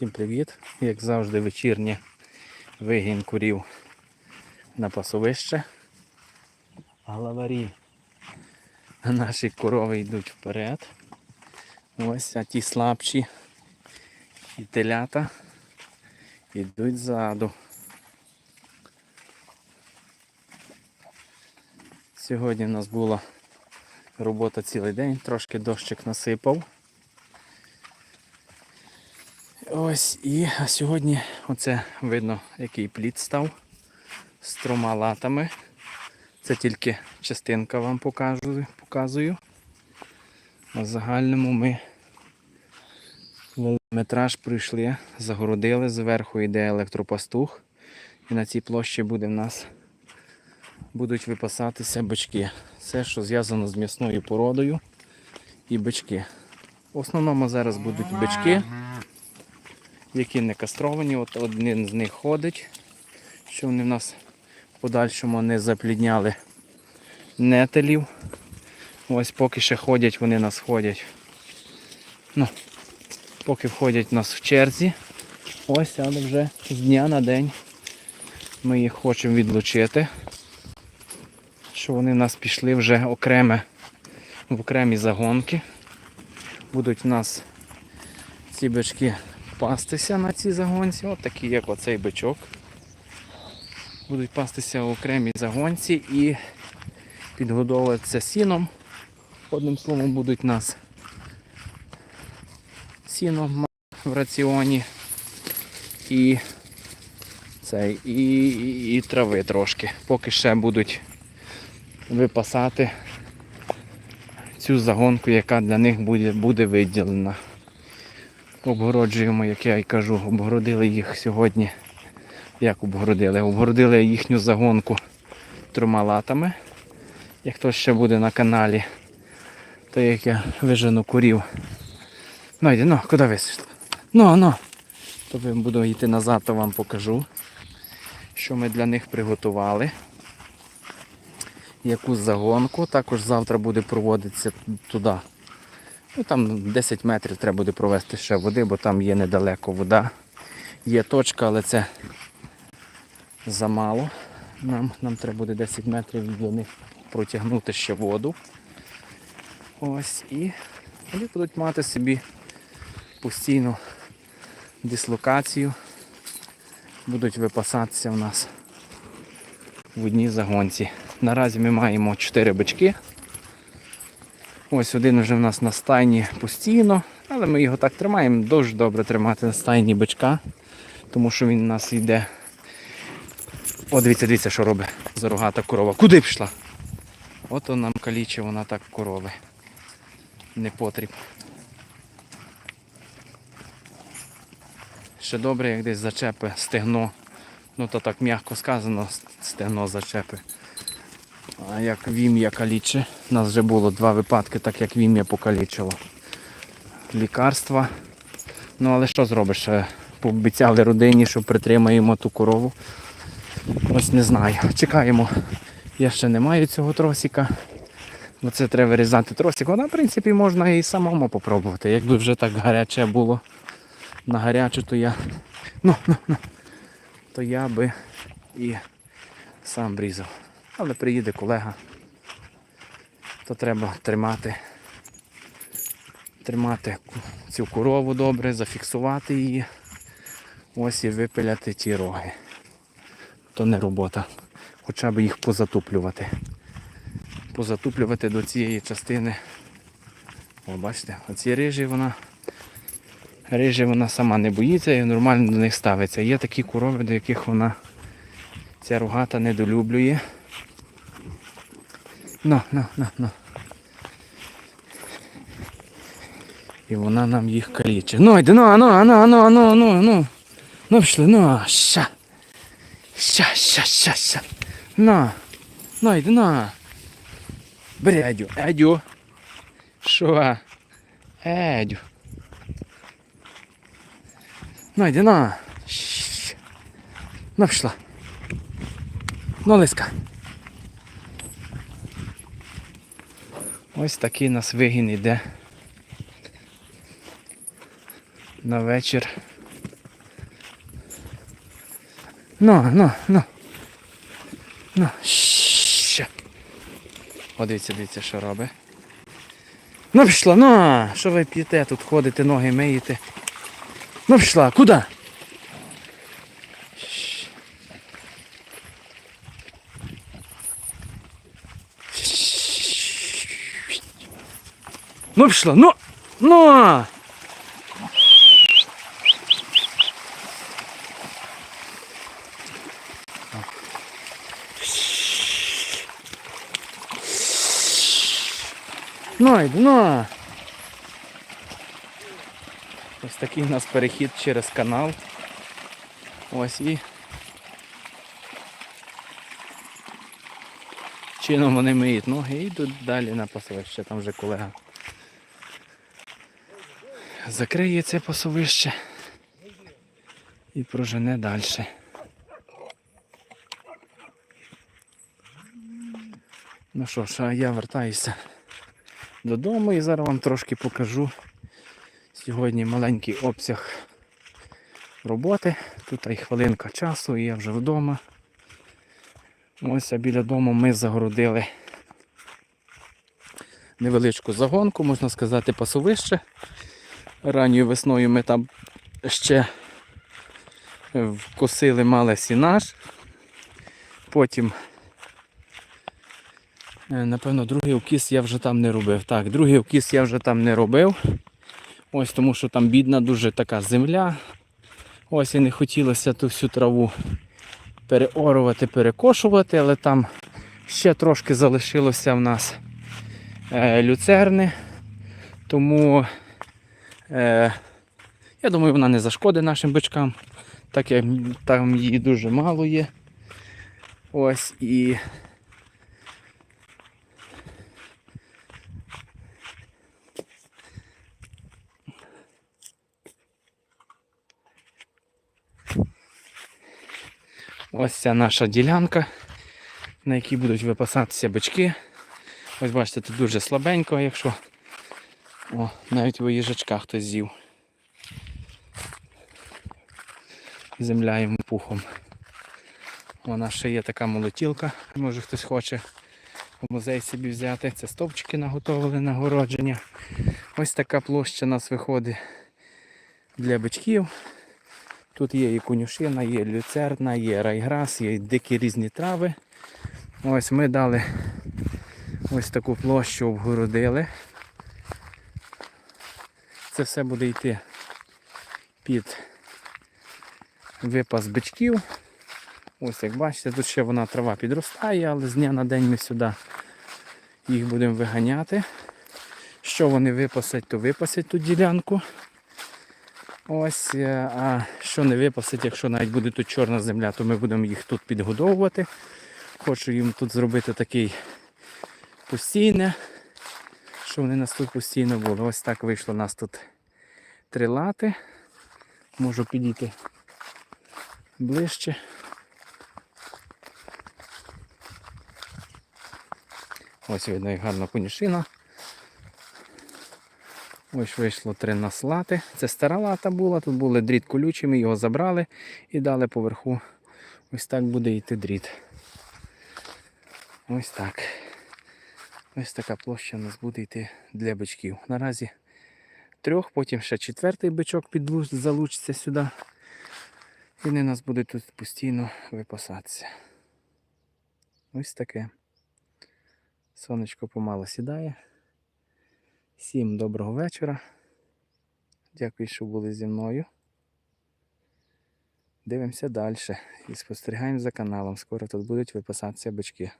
Всім привіт! Як завжди, вечірнє вигін курів на пасовище. Главарі наші корови йдуть вперед. Ось а ті слабші і телята йдуть ззаду. Сьогодні в нас була робота цілий день, трошки дощик насипав. Ось і сьогодні оце видно, який плід став з трьома латами. Це тільки частинка вам показую. А в загальному ми метраж пройшли, загородили, зверху йде електропастух. І на цій площі буде в нас будуть випасатися бички. Все, що зв'язано з м'ясною породою і бички. В основному зараз будуть бички які не кастровані. От один з них ходить, що вони в нас в подальшому не заплідняли нетелів. Ось поки ще ходять, вони нас ходять. Ну, поки входять нас в черзі. Ось, але вже з дня на день ми їх хочемо відлучити. Що вони в нас пішли вже окреме, в окремі загонки. Будуть у нас ці бички пастися на цій загонці, от такі як оцей бичок. Будуть пастися в окремій загонці і підгодовуватися сіном. Одним словом будуть нас сіно в раціоні і, цей, і, і, і трави трошки. Поки ще будуть випасати цю загонку, яка для них буде, буде виділена обгороджуємо, як я і кажу, обгородили їх сьогодні. Як обгородили? Обгородили їхню загонку трьома латами. Як хтось ще буде на каналі, то як я вижену курів. Ну йди, ну, куди висишла? Ну, ну. То буду йти назад, то вам покажу, що ми для них приготували. Яку загонку. Також завтра буде проводитися туди Ну Там 10 метрів треба буде провести ще води, бо там є недалеко вода. Є точка, але це замало. Нам нам треба буде 10 метрів до них протягнути ще воду. Ось і вони будуть мати собі постійну дислокацію. Будуть випасатися в нас в одній загонці. Наразі ми маємо 4 бички. Ось один вже в нас на стайні постійно, але ми його так тримаємо, дуже добре тримати на стайні бичка, тому що він у нас йде. О, дивіться, дивіться, що робить зарогата корова. Куди пішла? От нам каліче, вона так корови. Не потріб. Ще добре, як десь зачепи стегно. Ну то так м'яко сказано, стегно зачепи. Як вім'я каліче, у нас вже було два випадки, так як вім'я покалічило. Лікарства. Ну але що зробиш? Е, Пообіцяли родині, що притримаємо ту корову. Ось не знаю. Чекаємо. Я ще не маю цього тросика. Бо це треба вирізати тросик. Вона, в принципі, можна і самому попробувати. Якби вже так гаряче було на гарячу, то я... Ну, ну, ну. То я би і сам брізав. Але приїде колега, то треба тримати тримати цю корову добре, зафіксувати її. Ось і випиляти ті роги. То не робота. Хоча б їх позатуплювати. Позатуплювати до цієї частини. О, бачите, оці рижі вона рижі вона сама не боїться і нормально до них ставиться. Є такі корови, до яких вона ця рогата недолюблює. На, на, на, на. І вона нам їх калічить. Ну, йди, ну, ну, ну, ну, ну, ну, ну. Ну, пішли, ну, ща. Ща, ща, ща, ща. На. На, йди, на. Бери, Едю, Едю. Що? Едю. Ну, йди, на. Ну, пішла. Ну, лиска. Ось такий у нас вигін іде на вечір. Ну, ну, ну. Ну, ще. О, дивіться, дивіться, що робить. Ну пішла, ну, що ви п'єте тут ходите, ноги миєте. Ну пішла, куди? Ну пішла, ну, ну. Ну, йди, ну. Ось такий у нас перехід через канал. Ось і. Чином вони миють ноги і йдуть далі на пасовище, там вже колега. Закриє це пасовище і прожене далі. Ну що ж, а я вертаюся додому і зараз вам трошки покажу. Сьогодні маленький обсяг роботи. Тут і хвилинка часу і я вже вдома. Ось а біля дому ми загородили невеличку загонку, можна сказати, пасовище. Ранньою весною ми там ще вкосили мале сінаж. Потім Е, Напевно, другий вкіс я вже там не робив. Так, другий вкіс я вже там не робив. Ось тому що там бідна дуже така земля. Ось і не хотілося ту всю траву переорувати, перекошувати, але там ще трошки залишилося в нас е, люцерни. Тому е, я думаю, вона не зашкодить нашим бичкам, так як там її дуже мало є. Ось і Ось ця наша ділянка, на якій будуть випасатися бички. Ось бачите, тут дуже слабенько, якщо О, навіть у їжачка хтось з'їв. Земля йому пухом. Вона ще є така молотілка, може хтось хоче в музей собі взяти. Це стовпчики наготовили на городження. Ось така площа у нас виходить для бичків. Тут є і конюшина, є люцерна, є райграс, є дикі різні трави. Ось ми дали ось таку площу обгородили. Це все буде йти під випас бичків. Ось як бачите, тут ще вона трава підростає, але з дня на день ми сюди їх будемо виганяти. Що вони випасять, то випасять ту ділянку. Ось, е, а що не випасить, якщо навіть буде тут чорна земля, то ми будемо їх тут підгодовувати. Хочу їм тут зробити такий постійне, щоб вони нас тут постійно були. Ось так вийшло у нас тут три лати. Можу підійти ближче. Ось видно, як гарна конюшина. Ось вийшло три нас лати. Це стара лата була, тут були дріт колючий, ми його забрали і дали поверху. Ось так буде йти дріт. Ось так. Ось така площа у нас буде йти для бичків. Наразі трьох, потім ще четвертий бичок залучиться сюди. І вони нас будуть тут постійно випасатися. Ось таке. Сонечко помало сідає. Всім доброго вечора. Дякую, що були зі мною. Дивимося далі і спостерігаємо за каналом. Скоро тут будуть випасатися бички.